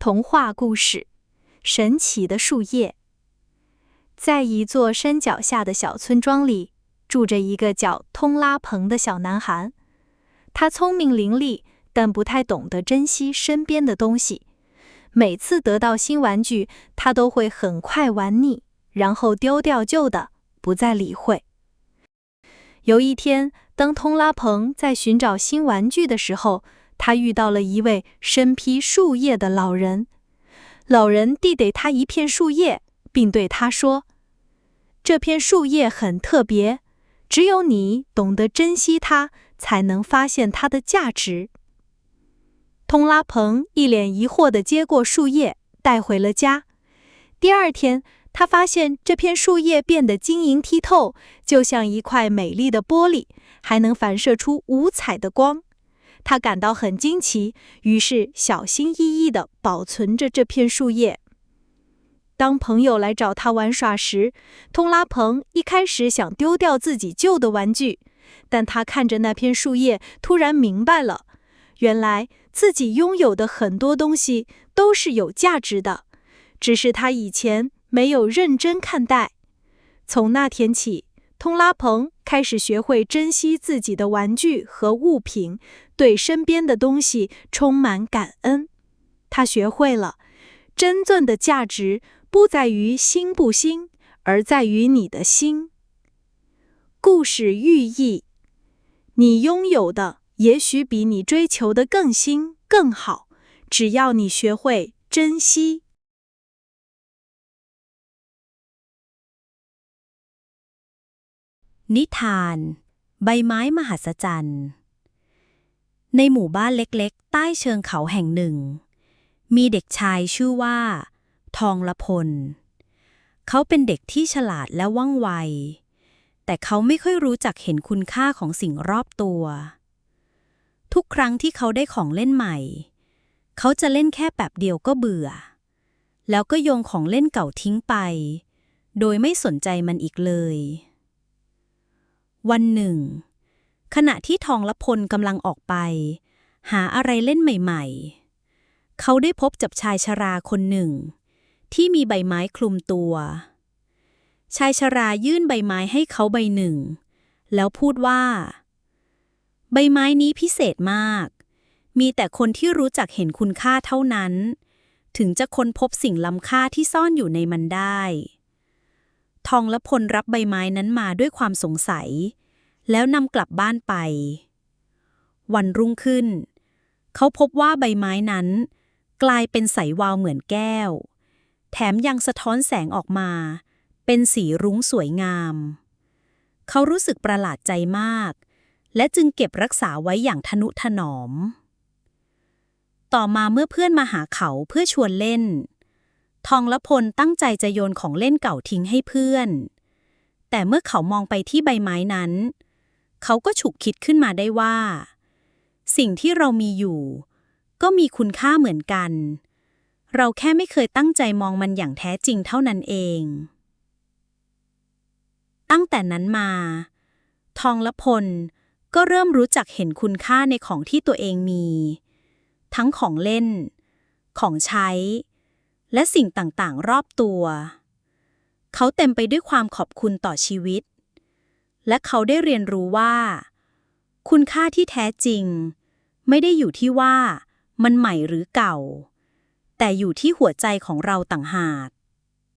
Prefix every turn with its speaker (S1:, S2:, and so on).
S1: 童话故事：神奇的树叶。在一座山脚下的小村庄里，住着一个叫通拉蓬的小男孩。他聪明伶俐，但不太懂得珍惜身边的东西。每次得到新玩具，他都会很快玩腻，然后丢掉旧的，不再理会。有一天，当通拉蓬在寻找新玩具的时候，他遇到了一位身披树叶的老人，老人递给他一片树叶，并对他说：“这片树叶很特别，只有你懂得珍惜它，才能发现它的价值。”通拉蓬一脸疑惑地接过树叶，带回了家。第二天，他发现这片树叶变得晶莹剔透，就像一块美丽的玻璃，还能反射出五彩的光。他感到很惊奇，于是小心翼翼地保存着这片树叶。当朋友来找他玩耍时，通拉蓬一开始想丢掉自己旧的玩具，但他看着那片树叶，突然明白了：原来自己拥有的很多东西都是有价值的，只是他以前没有认真看待。从那天起，通拉蓬开始学会珍惜自己的玩具和物品。对身边的东西充满感恩，他学会了真正的价值不在于新不新，而在于你的心。故事寓意：你拥有的也许比你追求的更新更好，只要你学会珍惜。
S2: นิทาน ใบไม้มหัศจรรย์ ในหมู่บ้านเล็กๆ ใต้เชิงเขาแห่งหนึ่ง มีเด็กชายชื่อว่า ทองละพล เขาเป็นเด็กที่ฉลาดและว่องไว แต่เขาไม่ค่อยรู้จักเห็นคุณค่าของสิ่งรอบตัว ทุกครั้งที่เขาได้ของเล่นใหม่ เขาจะเล่นแค่แป๊บเดียวก็เบื่อ แล้วก็โยงของเล่นเก่าทิ้งไป โดยไม่สนใจมันอีกเลย วันหนึ่ง ขณะที่ทองละพลกำลังออกไป หาอะไรเล่นใหม่ๆ เขาได้พบกับชายชราคนหนึ่ง ที่มีใบไม้คลุมตัว ชายชรายื่นใบไม้ให้เขาใบหนึ่ง แล้วพูดว่า ใบไม้นี้พิเศษมาก มีแต่คนที่รู้จักเห็นคุณค่าเท่านั้น ถึงจะค้นพบสิ่งล้ำค่าที่ซ่อนอยู่ในมันได้ ทองและพลรับใบไม้นั้นมาด้วยความสงสัย แล้วนำกลับบ้านไป วันรุ่งขึ้น เขาพบว่าใบไม้นั้น กลายเป็นใสวาวเหมือนแก้ว แถมยังสะท้อนแสงออกมา เป็นสีรุ้งสวยงาม เขารู้สึกประหลาดใจมาก และจึงเก็บรักษาไว้อย่างทนุถนอม ต่อมาเมื่อเพื่อนมาหาเขาเพื่อชวนเล่น ทองละพลตั้งใจจะโยนของเล่นเก่าทิ้งให้เพื่อน แต่เมื่อเขามองไปที่ใบไม้นั้น เขาก็ฉุกคิดขึ้นมาได้ว่า สิ่งที่เรามีอยู่ ก็มีคุณค่าเหมือนกัน เราแค่ไม่เคยตั้งใจมองมันอย่างแท้จริงเท่านั้นเอง ตั้งแต่นั้นมา ทองละพลก็เริ่มรู้จักเห็นคุณค่าในของที่ตัวเองมี ทั้งของเล่น ของใช้ และสิ่งต่างๆ รอบตัว เขาเต็มไปด้วยความขอบคุณต่อชีวิต และเขาได้เรียนรู้ว่า คุณค่าที่แท้จริง ไม่ได้อยู่ที่ว่ามันใหม่หรือเก่า แต่อยู่ที่หัวใจของเราต่างหาก